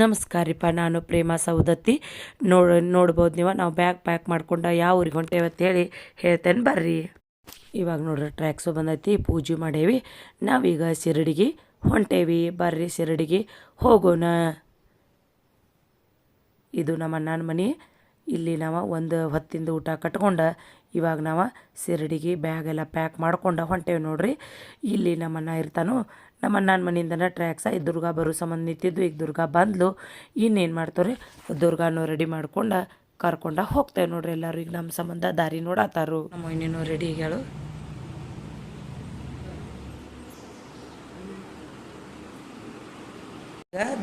ನಮಸ್ಕಾರ ರೀಪ್ಪ ನಾನು ಪ್ರೇಮ ಸೌದತ್ತಿ ನೋಡ್, ನೋಡ್ಬೋದು ನೀವು, ನಾವು ಬ್ಯಾಗ್ ಪ್ಯಾಕ್ ಮಾಡ್ಕೊಂಡು ಯಾವ ಊರಿಗೆ ಹೊಂಟೇವೆ ಅಂತೇಳಿ ಹೇಳ್ತೇನೆ, ಬರ್ರಿ. ಇವಾಗ ನೋಡ್ರಿ ಟ್ರ್ಯಾಕ್ಸು ಬಂದೈತಿ, ಪೂಜೆ ಮಾಡೇವಿ. ನಾವೀಗ ಶಿರಡಿಗೆ ಹೊಂಟೇವಿ. ಬರ್ರಿ ಶಿರಡಿಗೆ ಹೋಗೋಣ. ಇದು ನಮ್ಮ ಅಣ್ಣನ ಮನೆ. ಇಲ್ಲಿ ನಾವು ಒಂದು ಹೊತ್ತಿಂದ ಊಟ ಕಟ್ಕೊಂಡು ಇವಾಗ ನಾವು ಸಿರಡಿಗೆ ಬ್ಯಾಗ್ ಎಲ್ಲ ಪ್ಯಾಕ್ ಮಾಡ್ಕೊಂಡು ಹೊಂಟೇವೆ ನೋಡ್ರಿ. ಇಲ್ಲಿ ನಮ್ಮನ್ನ ಇರ್ತಾನು ನಮ್ಮ ನನ್ನ ಮನೆಯಿಂದನೇ ಟ್ರ್ಯಾಕ್ಸ ಈ ದುರ್ಗಾ ಬರೋ ಸಂಬಂಧ ನಿಂತಿದ್ದು. ಈಗ ದುರ್ಗಾ ಬಂದ್ಲು, ಇನ್ನೇನು ಮಾಡ್ತಾರೆ ದುರ್ಗಾನು ರೆಡಿ ಮಾಡ್ಕೊಂಡು ಕರ್ಕೊಂಡ ಹೋಗ್ತೇವೆ ನೋಡ್ರಿ ಎಲ್ಲರೂ. ಈಗ ನಮ್ಮ ಸಂಬಂಧ ದಾರಿ ನೋಡತ್ತಾರು ನಮ್ಮ ಇನ್ನೇನು ರೆಡಿ ಹೇಳು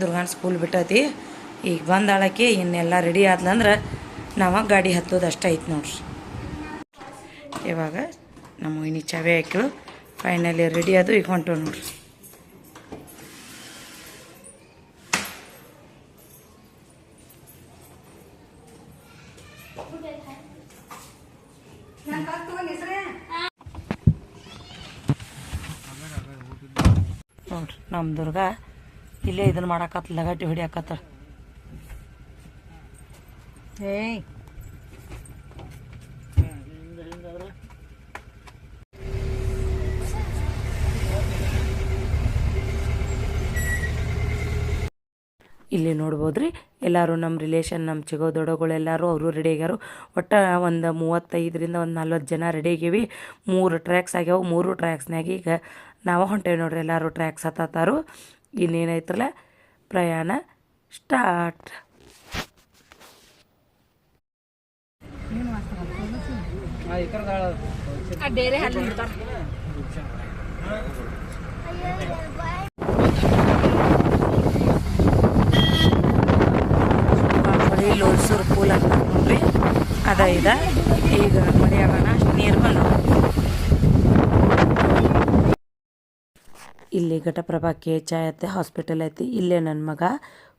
ದುರ್ಗಾನ್ ಸ್ಕೂಲ್ ಬಿಟ್ಟತಿ. ಈಗ ಬಂದಾಳಕ್ಕೆ ಇನ್ನೆಲ್ಲ ರೆಡಿ ಆದ್ಲಂದ್ರೆ ನಾವು ಗಾಡಿ ಹತ್ತೋದು ಅಷ್ಟೇ ಐತೆ ನೋಡ್ರಿ. ಇವಾಗ ನಮ್ಮ ಇನಿ ಚಾವೆ ಹಾಕಿಳು ಫೈನಲಿ ರೆಡಿ ಅದು ಈಗ ಹೊಂಟು ನೋಡ್ರಿ. ನೋಡ್ರಿ ನಮ್ಮ ದುರ್ಗ ಇಲ್ಲೇ ಇದನ್ನ ಮಾಡಾಕತ್ತ, ಲಗಟ್ಟಿ ಹೊಡಿಯಾಕತ್ತ. ಏಯ್ ಇಲ್ಲಿ ನೋಡ್ಬೋದು ರೀ ಎಲ್ಲರೂ ನಮ್ಮ ರಿಲೇಷನ್ ನಮ್ಮ ಚಿಗೋ ದೊಡೋಗಳೆಲ್ಲರೂ ಅವರು ರೆಡಿ ಆಗ್ಯಾರು. ಒಟ್ಟು ಒಂದು ಮೂವತ್ತೈದರಿಂದ ಒಂದು ನಲ್ವತ್ತು ಜನ ರೆಡಿ ಆಗೇವಿ. ಮೂರು ಟ್ರ್ಯಾಕ್ಸ್ ಆಗ್ಯಾವೆ. ಮೂರು ಟ್ರ್ಯಾಕ್ಸ್ನಾಗ ಈಗ ನಾವು ಹೊಂಟೇವಿ ನೋಡ್ರಿ ಎಲ್ಲರೂ ಟ್ರ್ಯಾಕ್ಸ್ ಹತ್ತಾರು ಇನ್ನೇನೈತ್ರಲ್ಲ? ಪ್ರಯಾಣ ಸ್ಟಾರ್ಟ್ ಬೇರೆ ಹಲ್ಲಿ ಹಿಡ್ತಾರ ಬರೀ ಲೋಲ್ಸೂರು ಪೂಲ್ ಅಂತ ನೋಡ್ರಿ ಅದ ಇದ. ಈಗ ಮಳೆ ಆಗೋಣ ನೀರು ಇಲ್ಲಿ ಘಟಪ್ರಭಾ ಕೆ ಚಾಯ್ ಐತೆ. ಹಾಸ್ಪಿಟಲ್ ಐತಿ ಇಲ್ಲೇ ನನ್ನ ಮಗ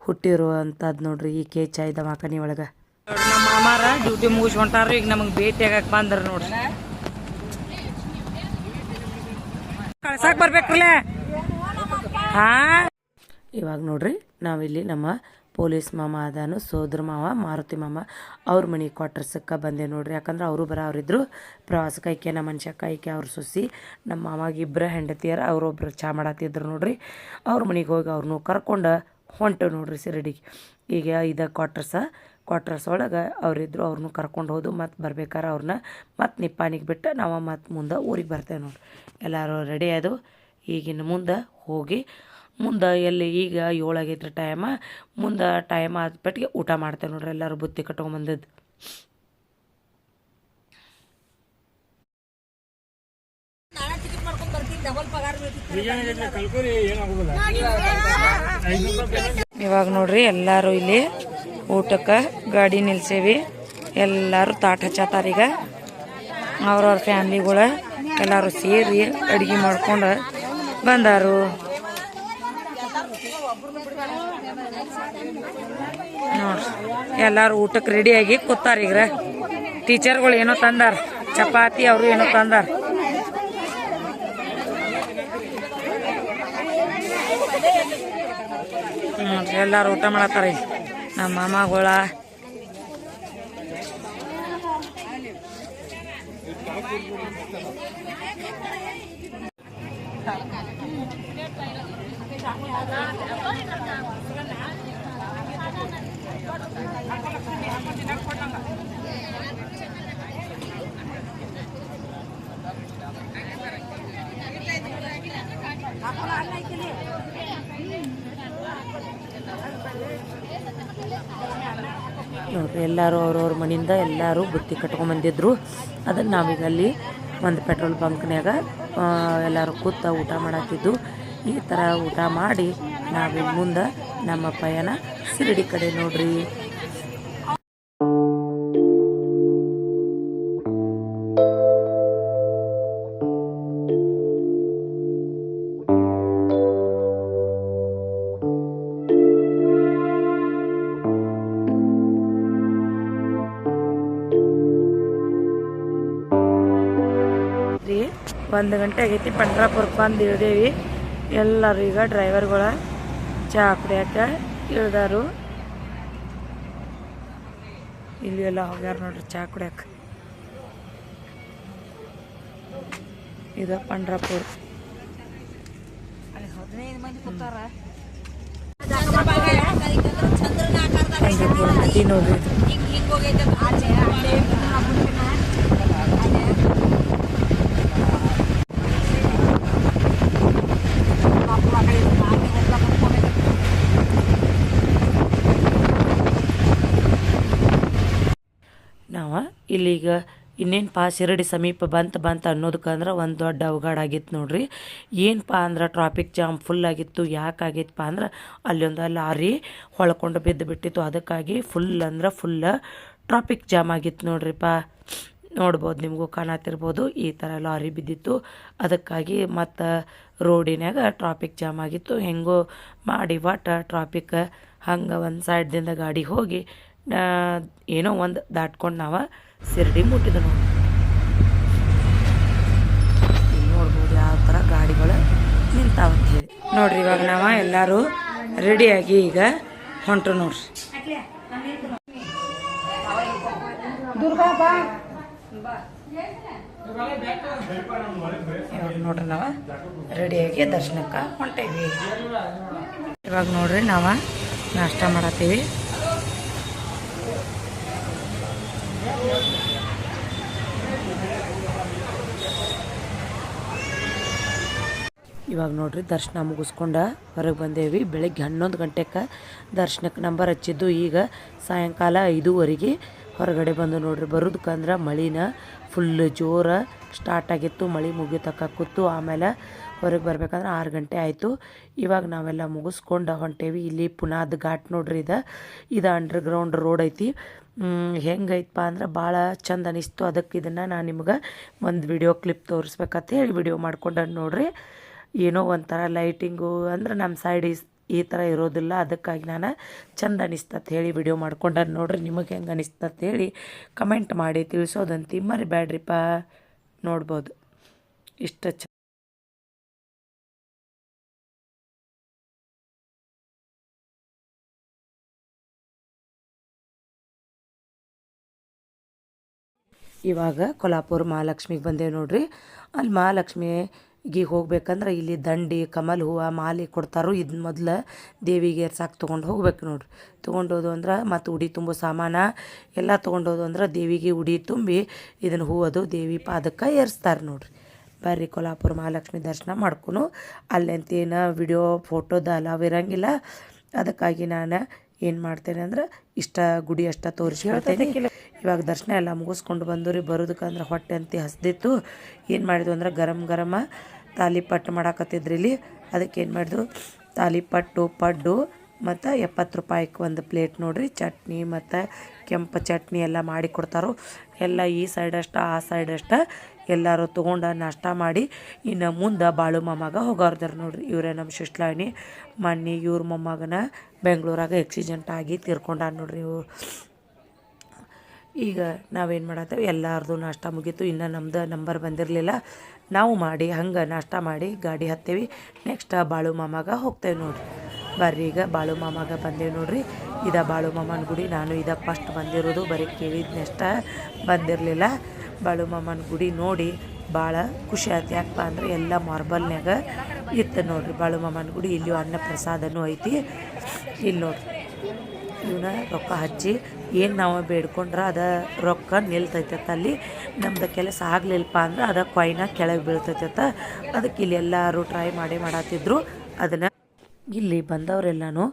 ಹುಟ್ಟಿರುವಂಥದ್ದು ನೋಡ್ರಿ ಈ ಕೆ ಚಾಯ್ ದವಾಖಾನಿ ಒಳಗೆ. ನಮ್ಮ ಮಾಮಾರ ಡ್ಯೂಟಿ ಮುಗಿಸ್ ಹೊಂಟಾರ ಈಗ ನಮಗೆ ಭೇಟಿ ಆಗಕ್ಕೆ ಬಂದ್ರ ನೋಡ್ರಿ. ಕಳ್ಸಕ್ ಬರ್ಬೇಕ್ರಲ್ಲ? ಹಾ? ಇವಾಗ ನೋಡ್ರಿ ನಾವಿಲ್ಲಿ ನಮ್ಮ ಪೊಲೀಸ್ ಮಾಮ ಅದಾನು, ಸೋದ್ರ ಮಾವ, ಮಾರುತಿ ಮಾಮ, ಅವ್ರ ಮನೆ ಕ್ವಾರ್ಟರ್ಸಕ್ಕೆ ಬಂದೆ ನೋಡ್ರಿ. ಯಾಕಂದ್ರೆ ಅವರು ಬರ ಅವರಿದ್ರು ಪ್ರವಾಸಕ್ಕೆ ಐಕೆ ನಮ್ಮ ಮನುಷ್ಯಕ್ಕ ಐಕೆ ಅವ್ರ ಸುಸಿ, ನಮ್ಮ ಮಾವಾಗ ಇಬ್ಬರ ಹೆಂಡತಿಯರ ಅವರೊಬ್ರು ಚಾ ಮಾಡತ್ತಿದ್ರು ನೋಡ್ರಿ. ಅವ್ರ ಮನೆಗೆ ಹೋಗಿ ಅವ್ರನ್ನೂ ಕರ್ಕೊಂಡು ಹೊಂಟು ನೋಡ್ರಿ ಸಿರಡಿಗೆ ಈಗ ಇದು ಕ್ವಾರ್ಟರ್ಸ ಕ್ವಾರ್ಟರ್ಸ್ ಒಳಗೆ ಅವರಿದ್ದರು ಅವ್ರನ್ನೂ ಕರ್ಕೊಂಡು ಹೋದು, ಮತ್ತು ಬರ್ಬೇಕಾರೆ ಅವ್ರನ್ನ ಮತ್ತು ನಿಪ್ಪಾಣಿಗೆ ಬಿಟ್ಟು ನಾವು ಮತ್ತು ಮುಂದೆ ಊರಿಗೆ ಬರ್ತೇವೆ ನೋಡ್ರಿ. ಎಲ್ಲರೂ ರೆಡಿ ಆದವು ಈಗಿನ ಮುಂದೆ ಹೋಗಿ ಮುಂದೆ ಎಲ್ಲಿ ಈಗ ಏಳಾಗೈತ್ರಿ ಟೈಮ ಮುಂದೆ ಟೈಮ್ ಆದ್ಬಿಟ್ಟಿಗೆ ಊಟ ಮಾಡ್ತೇವೆ ನೋಡ್ರಿ ಎಲ್ಲರೂ ಬುತ್ತಿ ಕಟ್ಕೊಂಬಂದದ್ದು ಇವಾಗ ನೋಡ್ರಿ ಎಲ್ಲಾರು ಇಲ್ಲಿ ಊಟಕ್ಕೆ ಗಾಡಿ ನಿಲ್ಸೇವಿ. ಎಲ್ಲರೂ ತಾಟ್ ಹಚ್ಚತ್ತಾರ ಈಗ. ಅವ್ರವ್ರ ಫ್ಯಾಮ್ಲಿಗಳ ಎಲ್ಲರೂ ಸೇರಿ ಅಡುಗೆ ಮಾಡ್ಕೊಂಡು ಬಂದಾರು. ನೋಡ್ರಿ. ಎಲ್ಲರೂ ಊಟಕ್ಕೆ ರೆಡಿಯಾಗಿ ಕೂತಾರ ಈಗ ಟೀಚರ್ಗಳು ಏನೋ ತಂದಾರ. ಚಪಾತಿ ಅವರು ಏನೋ ತಂದಾರ. ನೋಡ್ರಿ, ಎಲ್ಲಾರು ಊಟ ಮಾಡತ್ತಾರ ನಮ್ಮ ಮಾಮಗಳ ನೋಡ್ರಿ ಎಲ್ಲರೂ ಅವ್ರವ್ರ ಮನೆಯಿಂದ ಎಲ್ಲರೂ ಬುತ್ತಿ ಕಟ್ಕೊಂಬಂದಿದ್ರು ಅದನ್ನು ನಾವೀಗ ಅಲ್ಲಿ ಒಂದು ಪೆಟ್ರೋಲ್ ಬಂಕ್ನ್ಯಾಗ ಎಲ್ಲರೂ ಕೂತ ಊಟ ಮಾಡತ್ತಿದ್ದು ಈ ಥರ ಊಟ ಮಾಡಿ ನಾವು ಮುಂದೆ ನಮ್ಮ ಪಯಣ ಶಿರಡಿ ಕಡೆ ನೋಡ್ರಿ. ಒಂದು ಗಂಟೆ ಆಗೈತಿ. ಪಂಡ್ರಾಪುರಕ್ಕೆ ಬಂದು ಇಳ್ದೇವಿ. ಎಲ್ಲರೂ ಈಗ ಡ್ರೈವರ್ಗಳ ಚಹಾ ಕುಡಿಯೋಕೆ ಇಳ್ದಾರು. ಇಲ್ಲಿ ಎಲ್ಲ ಹೋಗ್ಯಾರ ನೋಡ್ರಿ ಚಹಾ ಕುಡಿಯಕ್ಕೆ ಇದು ಪಂಡ್ರಾಪುರ್. ಅಲ್ಲಿ ಹದಿನೈದು ಮಂದಿ ಕೂತಾರ. ಪಂಡ್ರಾಪುರ್ ನದಿ ನೋಡ್ರಿ ಇದು. ಹಿಂಗ್ ಹಿಂಗ್ ಹೋಗೈತೆ ಅದು ಆಚೆ ಆಚೆ ಆ ಮುಂದಿನ ಅಲ್ಲೇ. ಪಾಪ ಆ ಕಡೆ ಇದು ನಾಲ್ಕು ಎಲ್ಲ ಮುಟ್ಕೊಂಡೈತೆ. ನಾವು ಇನ್ನೇನು ಪಾ ಶಿರಡಿ ಸಮೀಪ ಬಂತ ಬಂತ ಅನ್ನೋದಕ್ಕಂದ್ರೆ ಒಂದು ದೊಡ್ಡ ಅವಘಡ ಆಗಿತ್ತು ನೋಡ್ರಿ. ಏನಪ್ಪ ಅಂದ್ರೆ ಟ್ರಾಫಿಕ್ ಜಾಮ್ ಫುಲ್ ಆಗಿತ್ತು ಯಾಕಾಗಿತ್ತಪ್ಪ ಅಂದ್ರೆ ಅಲ್ಲೊಂದು ಲಾರಿ ಹೊಳ್ಕೊಂಡು ಬಿದ್ದು ಬಿಟ್ಟಿತ್ತು. ಅದಕ್ಕಾಗಿ ಫುಲ್ ಅಂದ್ರೆ ಫುಲ್ ಟ್ರಾಫಿಕ್ ಜಾಮ್ ಆಗಿತ್ತು ನೋಡ್ರಿಪ್ಪ ನೋಡ್ಬೋದು ನಿಮಗೂ ಕಾಣತಿರ್ಬೋದು, ಈ ಥರ ಲಾರಿ ಬಿದ್ದಿತ್ತು. ಅದಕ್ಕಾಗಿ ಮತ್ತು ರೋಡಿನಾಗ ಟ್ರಾಫಿಕ್ ಜಾಮ್ ಆಗಿತ್ತು. ಹೆಂಗೋ ಮಾಡಿ ಒಟ್ಟು ಟ್ರಾಫಿಕ್ ಹಂಗೆ ಒಂದು ಸೈಡ್ದಿಂದ ಗಾಡಿ ಹೋಗಿ ಏನೋ ಒಂದು ದಾಟ್ಕೊಂಡು ನಾವು ಸಿರಡಿ ಮುಟ್ಟಿದ ನೋಡಿ ನೋಡ್ಬೋದು ಯಾವ ಥರ ಗಾಡಿಗಳು ನಿಂತಾವಂತೇಳಿ ನೋಡ್ರಿ, ಇವಾಗ ನಾವು ಎಲ್ಲರೂ ರೆಡಿಯಾಗಿ ಈಗ ಹೊಂಟ್ರು ನೋಡ್ರಿ. ಇವಾಗ ನೋಡ್ರಿ ನಾವು ರೆಡಿಯಾಗಿ ದರ್ಶನಕ್ಕೆ ಹೊಂಟೇವಿ. ಇವಾಗ ನೋಡ್ರಿ ನಾವು ನಾಷ್ಟ ಮಾಡತ್ತೀವಿ. ಇವಾಗ ನೋಡ್ರಿ, ದರ್ಶನ ಮುಗಿಸ್ಕೊಂಡು ಹೊರಗೆ ಬಂದೇವಿ. ಬೆಳಗ್ಗೆ ಹನ್ನೊಂದು ಗಂಟೆಗೆ ದರ್ಶನಕ್ಕೆ ನಂಬರ್ ಹಚ್ಚಿದ್ದು. ಈಗ ಸಾಯಂಕಾಲ ಐದೂವರೆಗೆ ಹೊರಗಡೆ ಬಂದು ನೋಡ್ರಿ ಬರೋದಕ್ಕಂದ್ರೆ ಮಳಿನ ಫುಲ್ ಜೋರ ಸ್ಟಾರ್ಟ್ ಆಗಿತ್ತು. ಮಳೆ ಮುಗಿಯತಕ್ಕ ಕೂತು ಆಮೇಲೆ ಹೊರಗೆ ಬರ್ಬೇಕಂದ್ರೆ ಆರು ಗಂಟೆ ಆಯಿತು. ಇವಾಗ ನಾವೆಲ್ಲ ಮುಗಿಸ್ಕೊಂಡು ಹೊಂಟೇವಿ. ಇಲ್ಲಿ ಪುನಾದ್ ಘಾಟ್ ನೋಡ್ರಿ ಇದು. ಇದು ಅಂಡರ್ಗ್ರೌಂಡ್ ರೋಡ್ ಐತಿ. ಹೆಂಗೈತಪ್ಪ ಅಂದ್ರೆ ಭಾಳ ಚಂದ ಅನಿಸ್ತು. ಅದಕ್ಕೆ ಇದನ್ನು ನಾನು ನಿಮ್ಗೆ ಒಂದು ವಿಡಿಯೋ ಕ್ಲಿಪ್ ತೋರಿಸ್ಬೇಕಂತ ಹೇಳಿ ವಿಡಿಯೋ ಮಾಡ್ಕೊಂಡು ನೋಡ್ರಿ. ಏನೋ ಒಂಥರ ಲೈಟಿಂಗು ಅಂದ್ರೆ ನಮ್ಮ ಸೈಡ್ ಇಸ್ ಈ ಥರ ಇರೋದಿಲ್ಲ. ಅದಕ್ಕಾಗಿ ನಾನು ಚಂದ ಅನಿಸ್ತತ್ ಹೇಳಿ ವಿಡಿಯೋ ಮಾಡ್ಕೊಂಡ ನೋಡ್ರಿ, ನಿಮಗೆ ಹೆಂಗೆ ಅನಿಸ್ತತ್ ಹೇಳಿ ಕಮೆಂಟ್ ಮಾಡಿ ತಿಳಿಸೋದಂತಿ ಮರಿಬೇಡ್ರಿಪ್ಪ ನೋಡ್ಬೋದು. ಇಷ್ಟ ಚ ಇವಾಗ ಕೊಲ್ಹಾಪುರ ಮಹಾಲಕ್ಷ್ಮಿಗೆ ಬಂದೇವೆ ನೋಡ್ರಿ. ಅಲ್ಲಿ ಮಹಾಲಕ್ಷ್ಮಿಗೆ ಹೋಗ್ಬೇಕಂದ್ರೆ ಇಲ್ಲಿ ದಂಡಿ, ಕಮಲ್ ಹೂವು, ಮಾಲೆ ಕೊಡ್ತಾರೋ ಇದನ್ನ ಮೊದಲು ದೇವಿಗೆ ಏರ್ಸಾಕೆ ತೊಗೊಂಡು ಹೋಗ್ಬೇಕು ನೋಡ್ರಿ. ತೊಗೊಂಡೋದು ಅಂದ್ರೆ ಮತ್ತು ಉಡಿ ತುಂಬೋ ಸಾಮಾನ ಎಲ್ಲ ತೊಗೊಂಡೋದು ಅಂದ್ರೆ ದೇವಿಗೆ ಉಡಿ ತುಂಬಿ ಇದನ್ನು ಹೂವದು ದೇವಿ ಪಾದಕ್ಕೆ ಏರಿಸ್ತಾರೆ ನೋಡ್ರಿ. ಬರ್ರಿ ಕೊಲ್ಹಾಪುರ ಮಹಾಲಕ್ಷ್ಮಿ ದರ್ಶನ ಮಾಡ್ಕೊನು. ಅಲ್ಲಂತೇನು ವಿಡಿಯೋ ಫೋಟೋದ ಅಲಾವ್ ಇರೋಂಗಿಲ್ಲ. ಅದಕ್ಕಾಗಿ ನಾನು ಏನು ಮಾಡ್ತೇನೆ ಅಂದ್ರೆ ಇಷ್ಟ ಗುಡಿ ಅಷ್ಟ ತೋರಿಸ್ಕೊಳ್ತೇನೆ ಹೇಳ್ತೇನೆ ಇವಾಗ ದರ್ಶನ ಎಲ್ಲ ಮುಗಿಸ್ಕೊಂಡು ಬಂದು ರೀ ಬರೋದಕ್ಕಂದ್ರೆ ಹೊಟ್ಟೆ ಅಂತ ಹಸ್ದಿತ್ತು. ಏನು ಮಾಡಿದ್ವು ಅಂದ್ರೆ ಗರಂ ಗರಮ ತಾಲಿಪಟ್ಟು ಮಾಡಾಕತ್ತಿದ್ರಿ ಇಲ್ಲಿ. ಅದಕ್ಕೆ ಏನು ಮಾಡಿದ್ವು? ತಾಲಿಪಟ್ಟು ಪಡ್ಡು ಮತ್ತು ಎಪ್ಪತ್ತು ರೂಪಾಯಿಗೆ ಒಂದು ಪ್ಲೇಟ್ ನೋಡಿರಿ ಚಟ್ನಿ ಮತ್ತು ಕೆಂಪು ಚಟ್ನಿ ಎಲ್ಲ ಮಾಡಿ ಕೊಡ್ತಾರೋ. ಎಲ್ಲ ಈ ಸೈಡ್ ಅಷ್ಟ ಆ ಸೈಡ್ ಅಷ್ಟ. ಎಲ್ಲರೂ ತೊಗೊಂಡು ನಾಷ್ಟ ಮಾಡಿ ಇನ್ನು ಮುಂದೆ ಬಾಳು ಮೊಮ್ಮಗ ಹೋಗೋರ್ದಾರ ನೋಡ್ರಿ. ಇವರೇ ನಮ್ಮ ಶಿಸ್ಲಾಣಿ ಮೊನ್ನೆ, ಇವ್ರ ಮೊಮ್ಮಗನ ಬೆಂಗಳೂರಾಗ ಆಕ್ಸಿಡೆಂಟ್ ಆಗಿ ತೀರ್ಕೊಂಡ ನೋಡ್ರಿ ಇವು ಈಗ ನಾವೇನು ಮಾಡತ್ತೇವೆ ಎಲ್ಲರದು ನಾಷ್ಟ ಮುಗೀತು. ಇನ್ನು ನಮ್ದು ನಂಬರ್ ಬಂದಿರಲಿಲ್ಲ. ನಾವು ಮಾಡಿ, ಹಂಗೆ ನಾಷ್ಟ ಮಾಡಿ ಗಾಡಿ ಹತ್ತೇವಿ. ನೆಕ್ಸ್ಟ್ ಬಾಳು ಮಾಮಾಗ ಹೋಗ್ತೇವೆ ನೋಡ್ರಿ. ಬರ್ರಿ ಈಗ ಬಾಳು ಮಾಮಾಗ ಬಂದೇವೆ ನೋಡ್ರಿ. ಇದ ಬಾಳು ಮಾಮನ ಗುಡಿ, ನಾನು ಇದ ಫಸ್ಟ್ ಬಂದಿರೋದು. ಬರೀ ಕೇಳಿದ್ನೆಷ್ಟ ಬಂದಿರಲಿಲ್ಲ. ಬಾಳು ಮಾಮನ ಗುಡಿ ನೋಡಿ ಭಾಳ ಖುಷಿ ಆಯ್ತು. ಯಾಕಪ್ಪ ಅಂದ್ರೆ ಎಲ್ಲ ಮಾರ್ಬಲ್ನ್ಯಾಗ ಇತ್ತು ನೋಡ್ರಿ ಬಾಳು ಮಾಮನ ಗುಡಿ. ಇಲ್ಲಿಯೂ ಅನ್ನ ಪ್ರಸಾದನೂ ಐತಿ. ಇಲ್ಲಿ ನೋಡ್ರಿ. ಇವನ್ನ ರೊಕ್ಕ ಹಚ್ಚಿ ಏನು ನಾವು ಬೇಡ್ಕೊಂಡ್ರೆ ಅದ ರೊಕ್ಕ ನಿಲ್ತೈತತ್ತ ಅಲ್ಲಿ. ನಮ್ದು ಕೆಲಸ ಆಗಲಿಲ್ಲಪ್ಪ ಅಂದ್ರೆ ಅದ ಕೊಯ್ನ ಕೆಳಗೆ ಬೀಳ್ತೈತತ್ತ ಅದಕ್ಕೆ ಇಲ್ಲಿ ಎಲ್ಲರೂ ಟ್ರೈ ಮಾಡಿ ಮಾಡತ್ತಿದ್ರು ಅದನ್ನು ಇಲ್ಲಿ ಬಂದವರೆಲ್ಲನೂ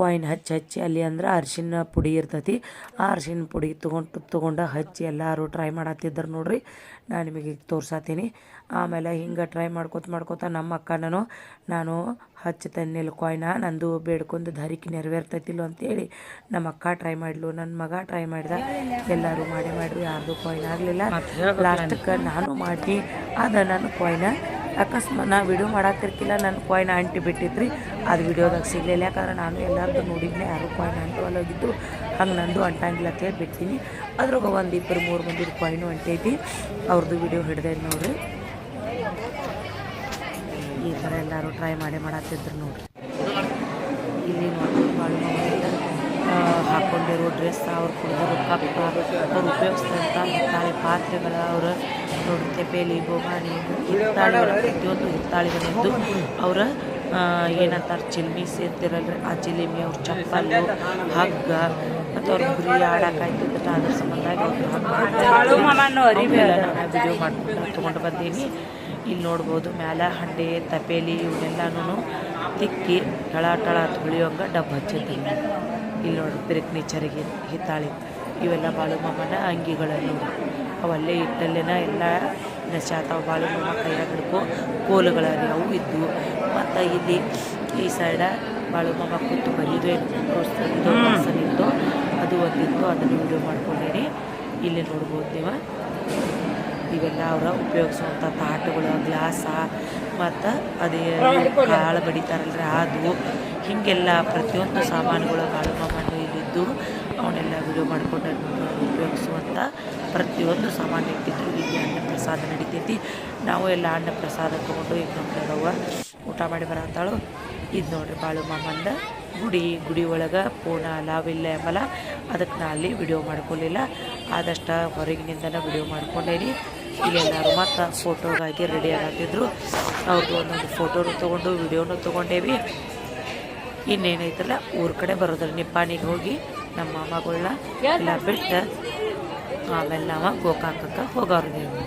ಕಾಯಿನ್ ಹಚ್ಚಿ ಹಚ್ಚಿ ಅಲ್ಲಿ ಅಂದ್ರೆ ಅರ್ಶಿನ ಪುಡಿ ಇರ್ತೈತಿ. ಆ ಅರ್ಶಿನ ಪುಡಿ ತೊಗೊಂಡು ತೊಗೊಂಡು ಹಚ್ಚಿ ಎಲ್ಲರೂ ಟ್ರೈ ಮಾಡತ್ತಿದ್ರು ನೋಡ್ರಿ. ನಾನು ನಿಮಗೆ ಈಗ ತೋರ್ಸತ್ತೀನಿ ಆಮೇಲೆ ಹಿಂಗೆ ಟ್ರೈ ಮಾಡ್ಕೊತ ಮಾಡ್ಕೊತ ನಮ್ಮ ಅಕ್ಕನೂ ನಾನು ಹಚ್ಚತನ್ನಿಲ್ಲ ಕಾಯಿನ ನಂದು ಬೇಡ್ಕೊಂಡು ಧರಿಕೆ ನೆರವೇರ್ತೈತಿಲ್ಲ ಅಂತೇಳಿ ನಮ್ಮ ಅಕ್ಕ ಟ್ರೈ ಮಾಡ್ಲು ನನ್ನ ಮಗ ಟ್ರೈ ಮಾಡಿದ. ಎಲ್ಲರೂ ಮಾಡಿ ಮಾಡಿರಿ ಯಾರ್ದು ಕಾಯಿನ್ ಆಗಲಿಲ್ಲ. ಲಾಸ್ಟಕ್ಕೆ ನಾನು ಮಾಡಿ ಅದ ನನ್ನ ಕಾಯಿನ ಅಕಸ್ಮಾತ್ ನಾ ವಿಡಿಯೋ ಮಾಡಾಕಿರ್ತಿಲ್ಲ ನನ್ನ ಕಾಯಿನ್ ಅಂಟಿ ಬಿಟ್ಟಿದ್ರಿ ಅದು ವಿಡಿಯೋದಾಗ ಸಿಗಲಿಲ್ಲ, ಯಾಕಂದ್ರೆ ನಾನು ಎಲ್ಲರದ್ದು ನೋಡಿದ್ನೆ, ಯಾರು ಕಾಯಿನ್ ಅಂಟುವಲ್ಲೋಗಿದ್ದು ಹಂಗೆ ನಂದು ಅಂಟಂಗಿಲ್ಲ ಅಂತ ಹೇಳಿ ಬಿಡ್ತೀನಿ ಅದ್ರಾಗ ಒಂದು ಇಬ್ಬರು ಮೂರು ಮಂದಿ ಕಾಯಿನು ಅಂಟೈತಿ. ಅವ್ರದ್ದು ವಿಡಿಯೋ ಹಿಡ್ದೆ ನೋಡ್ರಿ. ಈ ಥರ ಎಲ್ಲರೂ ಟ್ರೈ ಮಾಡಿ ಮಾಡತ್ತಿದ್ರು ನೋಡ್ರಿ. ಇಲ್ಲಿ ನೋಡ್ರಿ ಬಾಳು ಡ್ರೆಸ್ ಅವ್ರು ಕುಡಿದಿರೋ ಕಪ್ಪ ಅವ್ರು ಉಪಯೋಗಿಸಿದಂಥ ಹಿತ್ತಾಳೆ ಪಾತ್ರೆಗಳ ಅವರ ತೆಪೇಲಿ ಬೋಗಾಣಿ ಹಿತ್ತಾಳಿಗಳ ಪ್ರತಿಯೊಂದು ಹಿತ್ತಾಳಿಗಳಿದ್ದು ಅವರ ಏನಂತಾರೆ ಚಿಲ್ಮಿ ಸೇರ್ತಿರಲ್ರಿ. ಆ ಚಿಲಿಮಿ ಅವ್ರ ಚಪ್ಪಲ್ಲು ಹಗ್ಗ ಮತ್ತು ಅವ್ರ ಗುರಿ ಆಡೋಕ್ಕಾಯ್ತಿದ್ರೆ ಅದ್ರ ಸಂಬಂಧಾಗಿ ಅವ್ರು ವಿಡಿಯೋ ಮಾಡ್ಕೊಂಡು ತೊಗೊಂಡು ಬಂದೀನಿ. ಇಲ್ಲಿ ನೋಡ್ಬೋದು ಮ್ಯಾಲ ಹಂಡೆ ತಪೇಲಿ ಇವನ್ನೆಲ್ಲನೂ ತಿಕ್ಕಿ ಟಳ ಟಳ ತುಳಿಯೋಂಗ ಡಬ್ಬ ಹಚ್ಚಿದ್ದೀನಿ ಇಲ್ಲಿ ನೋಡಿ ಬಿರುಕ್ನಿ ಚರಿಗೆ ಹಿತ್ತಾಳಿ ಇವೆಲ್ಲ ಬಾಳು ಮಾಮನ ಅಂಗಿಗಳನ್ನು ಅವಲ್ಲೇ ಇಟ್ಟಲ್ಲೇನ ಎಲ್ಲ ನಶಾತಾವ ಬಾಳು ಮಾಮ ಕೈಯಾಗ ಹಿಡ್ಕೊ ಕೋಲುಗಳ ಅವು ಇದ್ದವು ಮತ್ತು ಇಲ್ಲಿ ಈ ಸೈಡ ಬಾಳು ಮಾಮ ಕೂತು ಬರೀದು ಏನು ಇತ್ತು ಅದು ಒಂದಿತ್ತು ಅದನ್ನು ವಿಡಿಯೋ ಮಾಡ್ಕೊಂಡೇನಿ. ಇಲ್ಲಿ ನೋಡ್ಬೋದು ನೀವು. ಇವೆಲ್ಲ ಅವರ ಉಪಯೋಗಿಸುವಂಥ ತಾಟುಗಳು ಗ್ಲಾಸ ಮತ್ತು ಅದೇ ಕಾಳು ಬಡಿತಾರಲ್ರಿ ಅದು. ಹೀಗೆಲ್ಲ ಪ್ರತಿಯೊಂದು ಸಾಮಾನುಗಳು ಹಾಳು ಮಣ್ಣು ಇಲ್ಲಿದ್ದು ಅವನ್ನೆಲ್ಲ ವಿಡಿಯೋ ಮಾಡಿಕೊಂಡು ಉಪಯೋಗಿಸುವಂಥ ಪ್ರತಿಯೊಂದು ಸಾಮಾನು ಇಟ್ಟಿದ್ರು. ಇಲ್ಲಿ ಅನ್ನ ಪ್ರಸಾದ ನಡೀತೈತಿ. ನಾವು ಎಲ್ಲ ಅನ್ನ ಪ್ರಸಾದ ತೊಗೊಂಡು ಈಗ ನಮ್ಮ ಕಡವ ಊಟ ಮಾಡಿ ಬರತ್ತಾಳು ಇದು ನೋಡ್ರಿ ಬಾಳು ಮಾಮಂದ ಗುಡಿ ಗುಡಿ ಒಳಗೆ ಪೂರ್ಣ ಅಲಾವಿಲ್ಲ ಎಂಬಲ್ಲ. ಅದಕ್ಕೆ ನಾ ಅಲ್ಲಿ ವಿಡಿಯೋ ಮಾಡ್ಕೊಳ್ಳಿಲ್ಲ ಆದಷ್ಟು ಹೊರಗಿನಿಂದನೇ ವಿಡಿಯೋ ಮಾಡ್ಕೊಂಡೇನಿ. ಇಲ್ಲೆಲ್ಲರೂ ಮತ್ತು ಫೋಟೋಗಾಗಿ ರೆಡಿ ಆಗತ್ತಿದ್ರು. ಅವ್ರದ್ದು ಒಂದೊಂದು ಫೋಟೋನು ತೊಗೊಂಡು ವಿಡಿಯೋನು ತೊಗೊಂಡೇವಿ. ಇನ್ನೇನೈತಲ್ಲ, ಊರ ಕಡೆ ಬರೋದ್ರ ನಿಪ್ಪಾಣಿಗೆ ಹೋಗಿ ನಮ್ಮ ಮಾಮಗಳನ್ನ ಎಲ್ಲ ಬಿಟ್ಟು ಆಮೇಲೆ ನಾವು ಗೋಕಾಕಕ್ಕೆ ಹೋಗೋರ್ದೇವು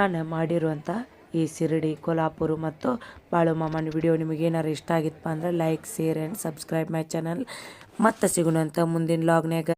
ನಾನು ಮಾಡಿರುವಂಥ ಈ ಶಿರಡಿ, ಕೊಲ್ಹಾಪುರ ಮತ್ತು ಬಾಳು ಮಾಮನ ವಿಡಿಯೋ ನಿಮಗೆ ಏನಾರು ಇಷ್ಟ ಆಗಿತ್ತಪ್ಪ ಅಂದ್ರೆ like share and subscribe my channel ಮತ್ತೆ ಸಿಗೋಣಂತ ಮುಂದಿನ ಲಾಗ್ನ್ಯಾಗ